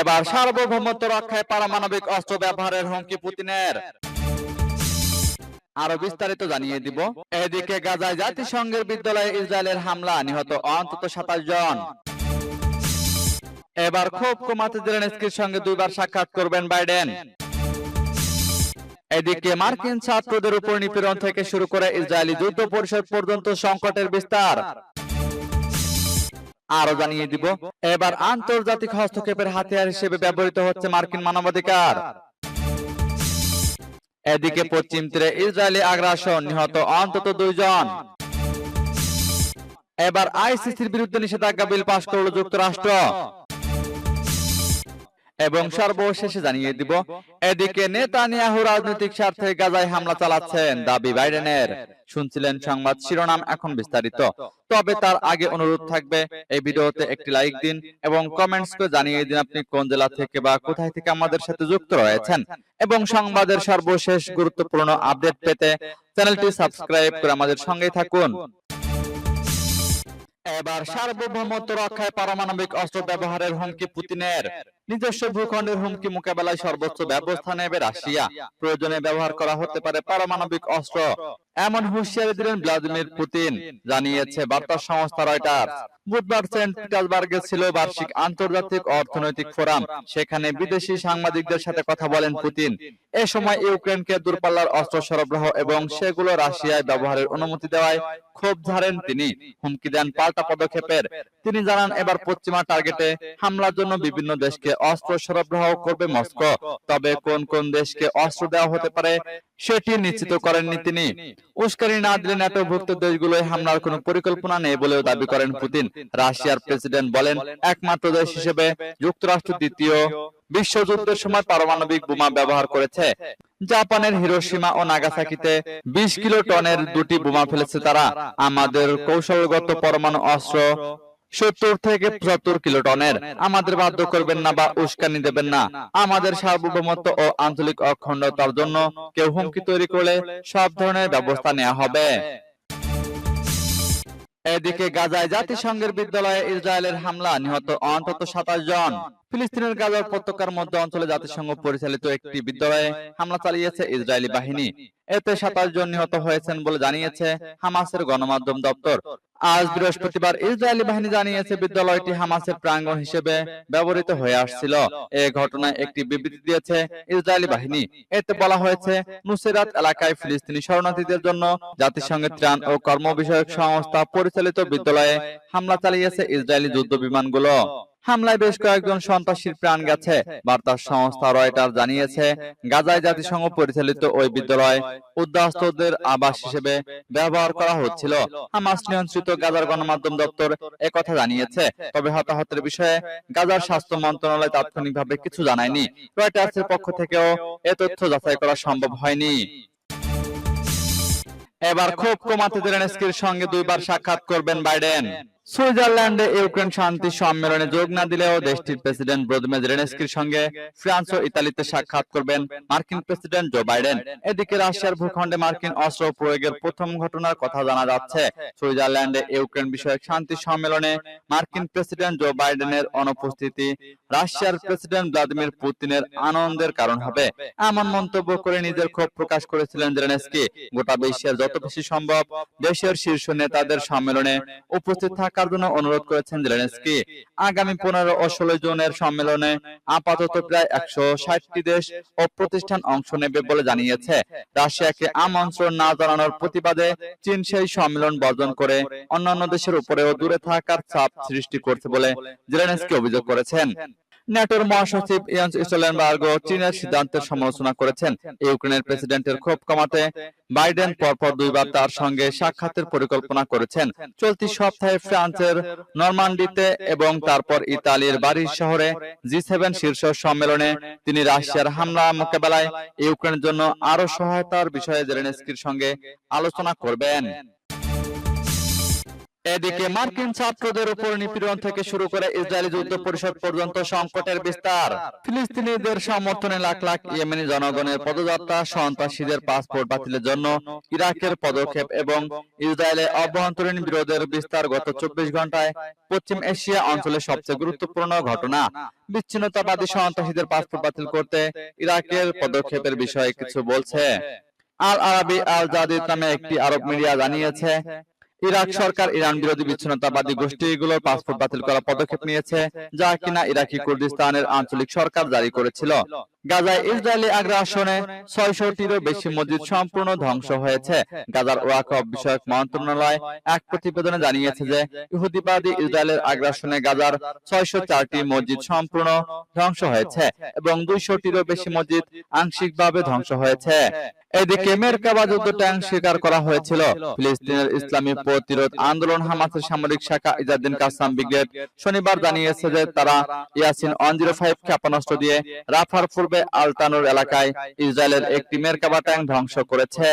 এবার সার্বভৌমত্ব রক্ষায় পারমাণবিক অস্ত্র ব্যবহারের হুমকি পুতিনের। আরও বিস্তারিত জানিয়ে দিব। এদিকে গাজায় জাতিসংঘের বিদ্যালয়ে ইসরায়েলের হামলা, নিহত অন্তত সাতাশ জন। এবার ক্ষোভ কমাতে জেলেনস্কির সঙ্গে দুইবার সাক্ষাৎ করবেন বাইডেন। এদিকে মার্কিন ছাত্রদের উপর নিপীড়ন থেকে শুরু করে ইসরায়েলি যুদ্ধ পরিষদ পর্যন্ত সংকটের বিস্তার। আরও জানিয়ে দিব, এবার আন্তর্জাতিক হস্তক্ষেপের হাতিয়ার হিসেবে ব্যবহৃত হচ্ছে মার্কিন মানবাধিকার। এদিকে পশ্চিম তীরে ইসরায়েলি আগ্রাসন, নিহত অন্তত দুইজন। এবার আইসিসির বিরুদ্ধে নিষেধাজ্ঞা বিল পাশ করল যুক্তরাষ্ট্র। এবং সর্বশেষে জানিয়ে দিব এদিকে নেতানিয়াহু রাজনৈতিক স্বার্থে গাজায় হামলা চালাচ্ছেন দাবি বাইডেনের। শুনছিলেন সংবাদ শিরোনাম এখন বিস্তারিত। তবে তার আগে অনুরোধ থাকবে এই ভিডিওতে একটি লাইক দিন এবং কমেন্টস করে জানিয়ে দিন আপনি কোন জেলা থেকে বা কোথায় থেকে আমাদের সাথে যুক্ত রয়েছেন। এবং সংবাদের সর্বশেষ গুরুত্বপূর্ণ আপডেট পেতে চ্যানেলটি সাবস্ক্রাইব করে আমাদের সঙ্গেই থাকুন। এবার সার্বভৌমত্ব রক্ষায় পারমাণবিক অস্ত্র ব্যবহারের হুমকি পুতিনের নিজস্ব ভূখণ্ডের হুমকি মোকাবেলায় সর্বোচ্চ ব্যবস্থা নেবে রাশিয়া। প্রয়োজনে ব্যবহার করা হতে পারে পারমাণবিক অস্ত্র। এমন হুঁশিয়ারি দিলেন ভ্লাদিমির পুতিন। জানিয়েছে বার্তা সংস্থা রয়টার বুধবার সেন্ট পিটার্সবার্গে ছিল বার্ষিক আন্তর্জাতিক অর্থনৈতিক ফোরাম। সেখানে বিদেশি সাংবাদিকদের সাথে কথা বলেন পুতিন। এ সময় ইউক্রেনকে দূরপাল্লার অস্ত্র সরবরাহ এবং সেগুলো রাশিয়ায় ব্যবহারের অনুমতি দেওয়ায় ক্ষোভ ঝাড়েন তিনি। হুমকি দেন পাল্টা পদক্ষেপের তিনি জানান এবার পশ্চিমা টার্গেটে হামলার জন্য বিভিন্ন দেশকে অস্ত্র সরবরাহ করবে মস্কো। তবে কোন কোন দেশকে অস্ত্র দেওয়া হতে পারে, সেটি নিশ্চিত করেননি তিনি। উস্কানি না দিলে ন্যাটোভুক্ত দেশগুলোয় হামলার কোনো পরিকল্পনা নেই বলেও দাবি করেন পুতিন। রাশিয়ার প্রেসিডেন্ট বলেন, একমাত্র দেশ হিসেবে যুক্তরাষ্ট্র দ্বিতীয় বিশ্বযুদ্ধের সময় পারমাণবিক বোমা ব্যবহার করেছে। জাপানের হিরোসীমা ও নাগাসাকিতে বিশ কিলো টনের দুটি বোমা ফেলেছে তারা। আমাদের কৌশলগত পরমাণু অস্ত্র সত্তর থেকে পঁচাত্তর কিলো টনের। আমাদের বাধ্য করবেন না বা উস্কানি দেবেন না। আমাদের সার্বভৌমত্ব ও আঞ্চলিক অখণ্ডতার জন্য কেউ হুমকি তৈরি করলে সব ধরনের ব্যবস্থা নেওয়া হবে। এদিকে গাজায় জাতিসংঘের বিদ্যালয়ে ইসরায়েলের হামলা নিহত অন্তত সাতাশ জন। ফিলিস্তিনের গাজার উপত্যকার মধ্য অঞ্চলে জাতিসংঘ পরিচালিত একটি বিদ্যালয়ে হামলা চালিয়েছে ইসরায়েলি বাহিনী। এতে সাতাশ জন নিহত হয়েছেন বলে জানিয়েছে হামাসের গণমাধ্যম দপ্তর। আজ বৃহস্পতিবার ইসরায়েলি বাহিনী জানিয়েছে বিদ্যালয়টি হামাসের প্রাঙ্গণ হিসেবে ব্যবহৃত হয়ে আসছিল। এ ঘটনায় একটি বিবৃতি দিয়েছে ইসরায়েলি বাহিনী। এতে বলা হয়েছে নুসেরাত এলাকায় ফিলিস্তিনি শরণার্থীদের জন্য জাতিসংঘের ত্রাণ ও কর্ম বিষয়ক সংস্থা পরিচালিত বিদ্যালয়ে হামলা চালিয়েছে ইসরায়েলি যুদ্ধ বিমানগুলো হামলায় বেশ কয়েকজন সন্ত্রাসীর প্রাণ গেছে। বার্তা সংস্থা রয়টার জানিয়েছে গাজায় জাতিসংঘ পরিচালিত ওই বিদ্যালয় উদ্বাস্তুদের আবাস হিসেবে ব্যবহার করা হচ্ছিল। হামাস নিয়ন্ত্রিত গাজার গণমাধ্যম দপ্তর একথা জানিয়েছে। তবে হতাহতের বিষয়ে গাজার স্বাস্থ্য মন্ত্রণালয় তাৎক্ষণিকভাবে কিছু জানায়নি। রয়টার্সের পক্ষ থেকেও এ তথ্য যাচাই করা সম্ভব হয়নি। এবার ক্ষোভ কমাতে জেলেনস্কির সঙ্গে দুইবার সাক্ষাৎ করবেন বাইডেন। সুইজারল্যান্ডে ইউক্রেন শান্তি সম্মেলনে যোগ না দিলেও দেশটির প্রেসিডেন্ট ভ্লাদিমির জেলেনস্কির সঙ্গে ফ্রান্স ও ইতালিতে সাক্ষাৎ করবেন মার্কিন প্রেসিডেন্ট জো বাইডেন। এদিকে রাশিয়ার ভূখণ্ডে মার্কিন অস্ত্র প্রয়োগের প্রথম ঘটনার কথা জানা যাচ্ছে। সুইজারল্যান্ডে ইউক্রেন বিষয়ক শান্তি সম্মেলনে মার্কিন প্রেসিডেন্ট জো বাইডেনের অনুপস্থিতি রাশিয়ার প্রেসিডেন্ট ভ্লাদিমির পুতিনের আনন্দের কারণ হবে। এমন মন্তব্য করে নিজের ক্ষোভ প্রকাশ করেছিলেন জেলেনস্কি। গোটা বিশ্বের যত বেশি সম্ভব দেশের শীর্ষ নেতাদের সম্মেলনে উপস্থিত থাকার জন্য অনুরোধ করেছেন জেলেনস্কি। আগামী পনেরো ও ষোলো জুনের সম্মেলনে আপাতত প্রায় একশো ষাটটি দেশ ও প্রতিষ্ঠান অংশ নেবে বলে জানিয়েছে। রাশিয়াকে আমন্ত্রণ না জানানোর প্রতিবাদে চীন সেই সম্মেলন বর্জন করে অন্যান্য দেশের উপরেও দূরে থাকার চাপ সৃষ্টি করছে বলে জেলেনস্কি অভিযোগ করেছেন। ন্যাটোর মহাসচিব ইয়ান্স স্টোলেনবার্গ চীনের সিদ্ধান্তের সমালোচনা করেছেন। ইউক্রেনের প্রেসিডেন্টের ক্ষোভ কমাতে বাইডেন পরপর দুইবার তার সঙ্গে সাক্ষাতের পরিকল্পনা করেছেন। চলতি সপ্তাহে ফ্রান্সের নরমান্ডিতে এবং তারপর ইতালির বাড়ির শহরে জি সেভেন শীর্ষ সম্মেলনে তিনি রাশিয়ার হামলা মোকাবেলায় ইউক্রেনের জন্য আরও সহায়তার বিষয়ে জেলেনস্কির সঙ্গে আলোচনা করবেন। এদিকে মার্কিন ছাত্রদের উপর নিপীড়ন থেকে শুরু করে ইসরায়েলি যুদ্ধ পরিষদ পর্যন্ত সংকটের বিস্তার। ফিলিস্তিনিদের সমর্থনে লাখ লাখ ইয়েমেনি জনগণের পদযাত্রা সন্ত্রাসীদের পাসপোর্ট বাতিলের জন্য ইরাকের পদক্ষেপ এবং ইসরায়েলের অভ্যন্তরীণ বিরোধের বিস্তার গত চব্বিশ ঘন্টায় পশ্চিম এশিয়া অঞ্চলের সবচেয়ে গুরুত্বপূর্ণ ঘটনা। বিচ্ছিন্নতাবাদী সন্ত্রাসীদের পাসপোর্ট বাতিল করতে ইরাকের পদক্ষেপের বিষয়ে কিছু বলছে। আল আরাবি আল জাদিদ নামে একটি আরব মিডিয়া জানিয়েছে ইরাক সরকার, ইরান বিরোধী বিচ্ছিন্নতাবাদী গোষ্ঠীগুলোর পাসপোর্ট বাতিল করার পদক্ষেপ নিয়েছে, যা কিনা ইরাকি কুর্দিস্তানের আঞ্চলিক সরকার জারি করেছিল। গাজায় ইসরায়েলি আগ্রাসনে ছয়শটিরও বেশি মসজিদ সম্পূর্ণ ধ্বংস হয়েছে। গাজার ওয়াকফ বিষয়ক মন্ত্রণালয় এক প্রতিবেদনে জানিয়েছে যে ইহুদিবাদী ইসরায়েলের আগ্রাসনে গাজার ছয়শো চারটি মসজিদ সম্পূর্ণ ধ্বংস হয়েছে এবং দুইশোটিরও বেশি মসজিদ আংশিকভাবে ধ্বংস হয়েছে। এদিকে মেরকাবা ট্যাঙ্ক স্বীকার করা হয়েছিল। ফিলিস্তিনের ইসলামী প্রতিরোধ আন্দোলন হামাসের সামরিক শাখা ইজাদ্দিন কাসাম ব্রিগেড শনিবার জানিয়েছে যে তারা ইয়াসিন ওয়ান জিরো ফাইভ ক্ষেপণাস্ত্র দিয়ে রাফার পূর্বে আলতানুর এলাকায় ইসরায়েলের একটি মেরকাবা ট্যাঙ্ক ধ্বংস করেছে।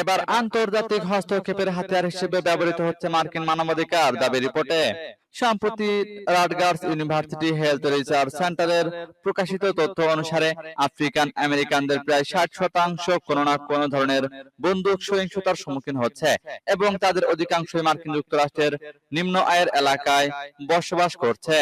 এবার আন্তর্জাতিক হস্তক্ষেপের হাতিয়ার হিসেবে ব্যবহৃত হচ্ছে মার্কিন মানবাধিকার দাবি রিপোর্টে। সম্প্রতি রাটগার্স ইউনিভার্সিটি হেলথ রিসার্চ সেন্টারের প্রকাশিত তথ্য অনুসারে আফ্রিকান আমেরিকানদের প্রায় ষাট শতাংশ কোনো না কোনো ধরনের বন্দুক সহিংসতার সম্মুখীন হচ্ছে এবং তাদের অধিকাংশই মার্কিন যুক্তরাষ্ট্রের নিম্ন আয়ের এলাকায় বসবাস করছে।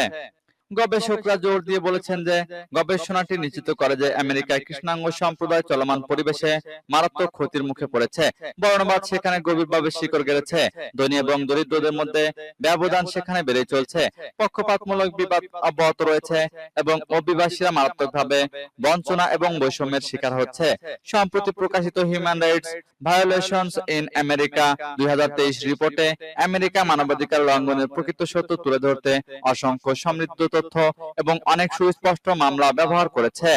গবেষকরা জোর দিয়ে বলেছেন যে গবেষণাটি নিশ্চিত করে যে আমেরিকায় কৃষ্ণাঙ্গ সম্প্রদায় চলমান পরিবেশে মারাত্মক ক্ষতির মুখে পড়েছে। বর্ণবাদ সেখানে গভীরভাবে শিকড় গেড়েছে। ধনী এবং দরিদ্রদের মধ্যে ব্যবধান সেখানে বেড়ে চলছে। পক্ষপাতমূলক বিবাদ অব্যাহত রয়েছে এবং অভিবাসীরা মারাত্মকভাবে বঞ্চনা এবং বৈষম্যের শিকার হচ্ছে। সম্প্রতি প্রকাশিত human rights violations in America দুই হাজার তেইশ রিপোর্টে আমেরিকা মানবাধিকার লঙ্ঘনের প্রকৃত সত্য তুলে ধরতে অসংখ্য সমৃদ্ধ তথ্য এবং অনেক সুস্পষ্ট মামলা ব্যবহার করেছে।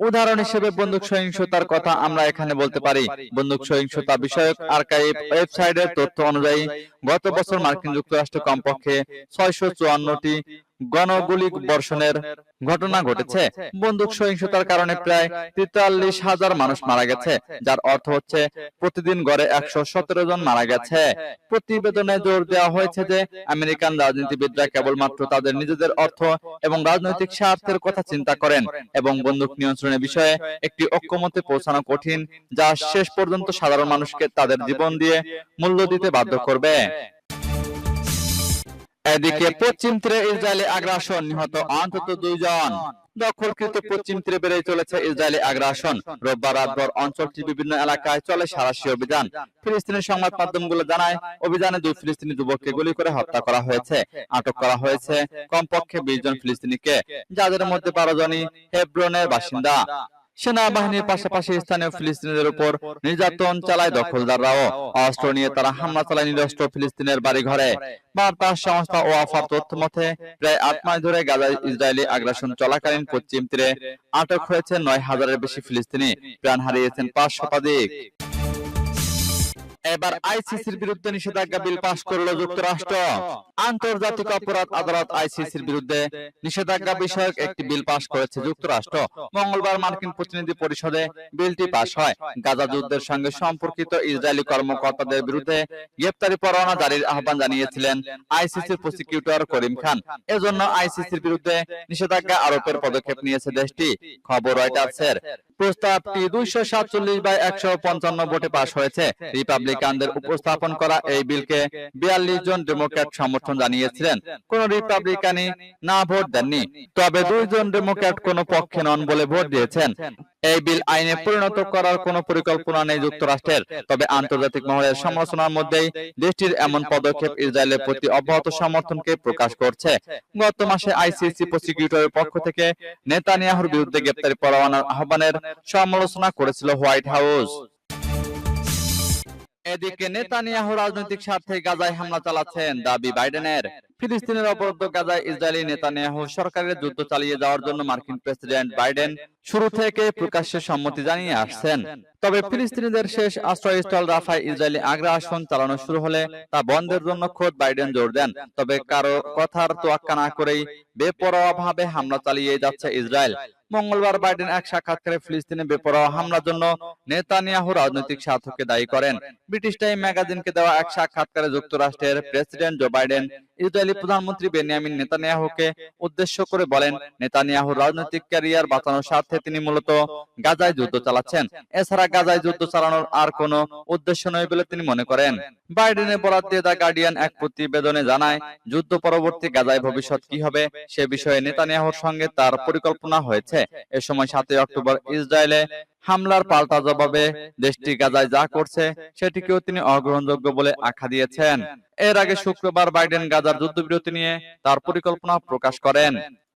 উদাহরণ হিসেবে বন্দুক সহিংসতার কথা আমরা এখানে বলতে পারি। বন্দুক সহিংসতা বিষয়ক আর্কাইভ ওয়েবসাইটের তথ্য অনুযায়ী গত বছর মার্কিন যুক্তরাষ্ট্র কমপক্ষে ছয়শো চুয়ান্নটি গণগুলি বর্ষণের ঘটনা ঘটেছে। বন্দুক সহিংসতার কারণে প্রায় তেতাল্লিশ হাজার মানুষ মারা গেছে, যার অর্থ হচ্ছে প্রতিদিন গড়ে একশো সতেরো জন মারা গেছে। প্রতিবেদনে জোর দেওয়া হয়েছে যে আমেরিকান রাজনীতিবিদরা কেবলমাত্র তাদের নিজেদের অর্থ এবং রাজনৈতিক স্বার্থের কথা চিন্তা করেন এবং বন্দুক নিয়ন্ত্রণের বিষয়ে একটি ঐক্যমতে পৌঁছানো কঠিন যা শেষ পর্যন্ত সাধারণ মানুষকে তাদের জীবন দিয়ে মূল্য দিতে বাধ্য করবে। এদিকে পশ্চিম তীরে ইসরায়েলি আগ্রাসন নিহত অন্তত দুইজন। দখলকৃত পশ্চিম তীরে বেড়ে চলেছে ইসরায়েলি আগ্রাসন। রোববার রাতভর অঞ্চলটির বিভিন্ন এলাকায় চলে সারাশি অভিযান। ফিলিস্তিনের সংবাদ মাধ্যমগুলো জানায় অভিযানে দুই ফিলিস্তিনি যুবককে গুলি করে হত্যা করা হয়েছে আটক করা হয়েছে কমপক্ষে বিশ জন ফিলিস্তিনিকে যাদের মধ্যে বারো জনই হেব্রনের বাসিন্দা। সেনাবাহিনীর পাশাপাশি স্থানীয় ফিলিস্তিনিদের উপর নির্যাতন চালায় দখলদাররাও। অস্ত্র নিয়ে তারা হামলা চালায় নিরস্ত্র ফিলিস্তিনের বাড়ি ঘরে বার্তা সংস্থা ও আফার তথ্য মতে, প্রায় আট মাস ধরে গাজায় ইসরায়েলি আগ্রাসন চলাকালীন পশ্চিম তীরে আটক হয়েছে নয় হাজারের বেশি ফিলিস্তিনি। প্রাণ হারিয়েছেন পাঁচ শতাধিক। এবার আইসিসির বিরুদ্ধে নিষেধাজ্ঞা বিল পাশ করল যুক্তরাষ্ট্র। আন্তর্জাতিক অপরাধ আদালত আইসিসির বিরুদ্ধে নিষেধাজ্ঞা বিষয়ক একটি বিল পাশ করেছে যুক্তরাষ্ট্র। মঙ্গলবার মার্কিন প্রতিনিধি পরিষদে বিলটি পাশ হয়। গাজা যুদ্ধের সঙ্গে সম্পর্কিত ইসরায়েলি কর্মকর্তাদের বিরুদ্ধে গ্রেপ্তারি পরোয়ানা জারির আহ্বান জানিয়েছিলেন আইসিসির প্রসিকিউটর করিম খান। এজন্য আইসিসির বিরুদ্ধে নিষেধাজ্ঞা আরোপের পদক্ষেপ নিয়েছে দেশটি। খবর রয়টার্সের। প্রস্তাবটি দুইশো সাতচল্লিশ বাই একশো পঞ্চান্ন ভোটে পাস হয়েছে। রিপাবলিকানদের উপস্থাপন করা এই বিলকে বিয়াল্লিশ জন ডেমোক্র্যাট সমর্থন জানিয়েছিলেন। কোন রিপাবলিকানই না ভোট দেননি। তবে দুইজন ডেমোক্র্যাট কোন পক্ষে নন বলে ভোট দিয়েছেন। এই বিল আইনে পরিণত করার কোন পরিকল্পনা নেই যুক্তরাষ্ট্রের। তবে আন্তর্জাতিক মহলের সমালোচনার মধ্যেই দেশটির এমন পদক্ষেপ ইসরায়েলের প্রতি অব্যাহত সমর্থনকে প্রকাশ করছে। গত মাসে আইসিসি প্রসিকিউটরের পক্ষ থেকে নেতানিয়াহুর বিরুদ্ধে গ্রেপ্তারি পরোয়ানার আহ্বানের সমালোচনা করেছিল হোয়াইট হাউস। এদিকে নেতানিয়াহু রাজনৈতিক স্বার্থে গাজায় হামলা চালাচ্ছেন দাবি বাইডেনের। ফিলিস্তিনের অবরুদ্ধ গাজায় ইসরায়েলি নেতানিয়াহু সরকারের যুদ্ধ চালিয়ে যাওয়ার জন্য মার্কিন প্রেসিডেন্ট বাইডেন শুরু থেকে প্রকাশ্যে সম্মতি জানিয়ে আসছেন। তবে ফিলিস্তিনিদের শেষ আশ্রয়স্থল রাফায় ইসরায়েলি আগ্রাসন চালানো শুরু হলে তা বন্ধের জন্য খোদ বাইডেন জোর দেন। তবে কারও কথার তোয়াক্কা না করেই বেপরোয়া ভাবে হামলা চালিয়ে যাচ্ছে ইসরায়েল। মঙ্গলবার বাইডেন এক সাক্ষাৎকারে ফিলিস্তিনে বেপরোয়া হামলার জন্য নেতানিয়াহু রাজনৈতিক স্বার্থকে দায়ী করেন। ব্রিটিশ টাইম ম্যাগাজিনকে দেওয়া এক সাক্ষাৎকারে যুক্তরাষ্ট্রের প্রেসিডেন্ট জো বাইডেন ইসরায়েলি প্রধানমন্ত্রী বেনিয়ামিন নেতানিয়াহুকে উদ্দেশ্য করে বলেন, নেতানিয়াহুর রাজনৈতিক ক্যারিয়ার বাঁচানোর স্বার্থে তিনি মূলত গাজায় যুদ্ধ চালাচ্ছেন। এছাড়া গাজায় যুদ্ধ চালানোর আর কোনো উদ্দেশ্য নয় বলে তিনি মনে করেন। বাইডেনের বরাদ দিয়ে দ্য গার্ডিয়ান এক প্রতিবেদনে জানায়, যুদ্ধ পরবর্তী গাজায় ভবিষ্যৎ কি হবে সে বিষয়ে নেতানিয়াহুর সঙ্গে তার পরিকল্পনা হয়েছে। এ সময় সাতই অক্টোবর ইসরায়েলে হামলার পাল্টা জবাবে দেশটি গাজায় যা করছে সেটিকেও তিনি অগ্রহণযোগ্য বলে আখ্যা দিয়েছেন। এর আগে শুক্রবার বাইডেন গাজার যুদ্ধবিরতি নিয়ে তার পরিকল্পনা প্রকাশ করেন।